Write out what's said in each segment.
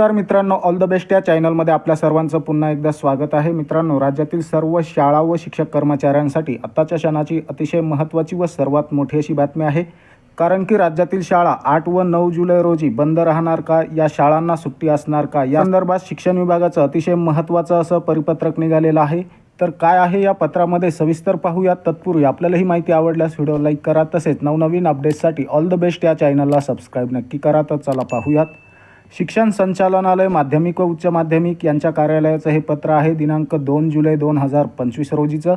नमस्कार मित्रांनो all the best या चॅनलमध्ये आपल्या सर्वांचं पुन्हा एकदा स्वागत आहे. मित्रांनो राज्यातील सर्व शाळा व शिक्षक कर्मचाऱ्यांसाठी आत्ताच्या क्षणाची अतिशय महत्त्वाची व सर्वात मोठी अशी बातमी आहे. कारण की राज्यातील शाळा आठ व नऊ जुलै रोजी बंद राहणार का? या शाळांना सुट्टी असणार का? या संदर्भात शिक्षण विभागाचं अतिशय महत्त्वाचं असं परिपत्रक निघालेलं आहे. तर काय आहे या पत्रामध्ये? सविस्तर पाहूयात तत्पूर्वी आपल्याला ही माहिती आवडल्यास व्हिडिओ लाईक करा. तसेच नवनवीन अपडेट्ससाठी ऑल द बेस्ट या चॅनलला सबस्क्राईब नक्की करा. तर चला पाहूयात. शिक्षण संचालनालय माध्यमिक व उच्च माध्यमिक यांच्या कार्यालयाचं हे पत्र आहे. दिनांक दोन जुलै दोन हजार पंचवीस रोजीचं.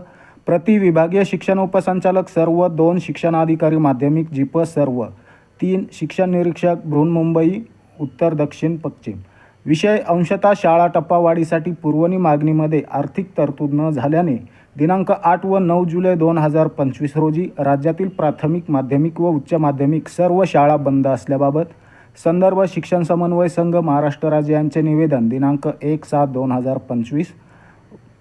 प्रति विभागीय शिक्षण उपसंचालक सर्व दोन शिक्षणाधिकारी माध्यमिक जिप सर्व तीन शिक्षण निरीक्षक बृहन्मुंबई उत्तर दक्षिण पश्चिम. विषय अंशतः शाळा टप्पावाढीसाठी पुरवणी मागणीमध्ये आर्थिक तरतूद न झाल्याने दिनांक आठ व नऊ जुलै दोन हजार पंचवीस रोजी राज्यातील प्राथमिक माध्यमिक व उच्च माध्यमिक सर्व शाळा बंद असल्याबाबत संदर्भ शिक्षण समन्वय संघ महाराष्ट्र राज्य यांचे निवेदन दिनांक एक सात दोन हजार पंचवीस.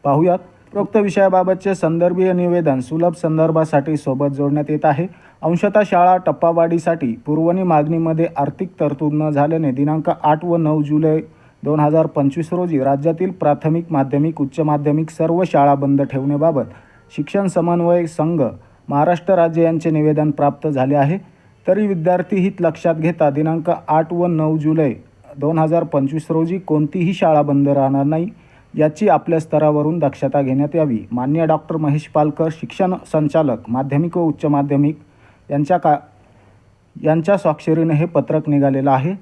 पाहूयात. प्रोक्त विषयाबाबतचे संदर्भीय निवेदन सुलभ संदर्भासाठी सोबत जोडण्यात येत आहे. अंशतः शाळा टप्पावाढीसाठी पुरवणी मागणीमध्ये आर्थिक तरतूद न झाल्याने दिनांक आठ व नऊ जुलै दोन हजार पंचवीस रोजी राज्यातील प्राथमिक माध्यमिक उच्च माध्यमिक सर्व शाळा बंद ठेवण्याबाबत शिक्षण समन्वय संघ महाराष्ट्र राज्य यांचे निवेदन प्राप्त झाले आहे. तरी विद्यार्थी हित लक्षात घेता दिनांक आठ व नऊ जुलै दोन हजार पंचवीस रोजी कोणतीही शाळा बंद राहणार नाही याची आपल्या स्तरावरून दक्षता घेण्यात यावी. मान्य डॉक्टर महेश पालकर शिक्षण संचालक माध्यमिक व उच्च माध्यमिक यांच्या का यांच्या स्वाक्षरीने हे पत्रक निघालेलं आहे.